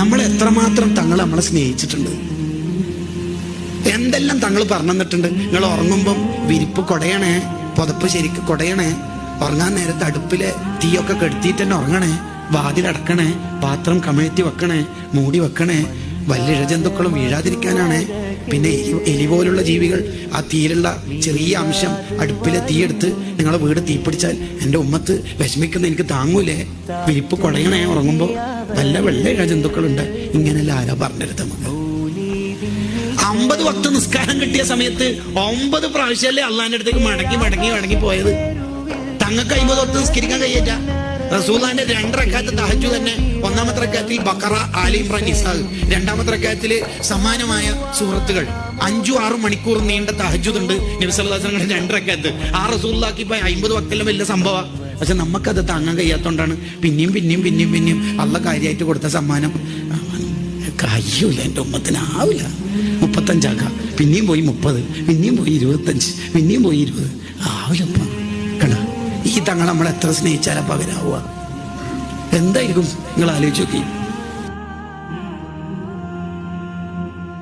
നമ്മൾ എത്രമാത്രം തങ്ങൾ നമ്മളെ സ്നേഹിച്ചിട്ടുണ്ട്? എന്തെല്ലാം തങ്ങൾ പറഞ്ഞു തന്നിട്ടുണ്ട് നിങ്ങൾ ഉറങ്ങുമ്പം വിരിപ്പ് കൊടയണേ പുതപ്പ് ശരിക്ക് കൊടയണേ ഉറങ്ങാൻ നേരത്തെ അടുപ്പിലെ തീയൊക്കെ കെടുത്തിയിട്ട് തന്നെ ഉറങ്ങണേ വാതിലടക്കണേ പാത്രം കമഴ്ത്തി വെക്കണേ മൂടി വെക്കണേ വലിയ ഇഴജന്തുക്കളും വീഴാതിരിക്കാനാണ്. പിന്നെ എലി പോലുള്ള ജീവികൾ ആ തീയിലുള്ള ചെറിയ അംശം അടുപ്പിലെ തീയെടുത്ത് നിങ്ങളെ വീട് തീപിടിച്ചാൽ എന്റെ ഉമ്മത്ത് വിഷമിക്കുന്ന എനിക്ക് താങ്ങൂലേ? വിരിപ്പ് കുടയണേ ഉറങ്ങുമ്പോൾ നല്ല വെള്ള ഇഴജന്തുക്കളുണ്ട് ഇങ്ങനെയല്ല ആരാ പറഞ്ഞെടുത്ത നമുക്ക് അമ്പത് വക്ത നിസ്കാരം കിട്ടിയ സമയത്ത് ഒമ്പത് പ്രാവശ്യമല്ലേ അള്ളാന്റെ അടുത്തേക്ക് മടങ്ങി മടങ്ങി മടങ്ങി പോയത്. തങ്ങൾക്ക് അമ്പത് വക്ത നിസ്കരിക്കാൻ കഴിയറ്റ? റസൂലാന്റെ രണ്ടരക്കാലത്ത് തഹജു തന്നെ. ഒന്നാമത്തെ റക്കാത്തിൽ ബക്കറ ആലി ഇമ്രാൻ നിസാഖ് രണ്ടാമത്തെ റക്കാത്തിൽ സമാനമായ സുഹൃത്തുകൾ അഞ്ചു ആറു മണിക്കൂർ നീണ്ട തഹജുദുണ്ട് നബിസല്ലാസ്ലങ്ങളുടെ രണ്ടരക്കാലത്ത് ആ റസൂലാക്കി ഇപ്പൊ അമ്പത് വക്കെല്ലാം വലിയ സംഭവം. പക്ഷെ നമുക്കത് താങ്ങാൻ കഴിയാത്തോണ്ടാണ് പിന്നെയും പിന്നെയും പിന്നെയും പിന്നെയും അള്ള കാര്യമായിട്ട് കൊടുത്ത സമ്മാനം. കഴിയൂല എന്റെ ഉമ്മത്തിനാവില്ല മുപ്പത്തഞ്ചാക്കാം. പിന്നെയും പോയി മുപ്പത് പിന്നെയും പോയി ഇരുപത്തഞ്ച് പിന്നെയും പോയി ഇരുപത്. ആവില്ല ഈ തങ്ങൾ നമ്മൾ എത്ര സ്നേഹിച്ചാലും അവരാവുക എന്തായിരിക്കും? നിങ്ങൾ ആലോചിച്ച് നോക്കി.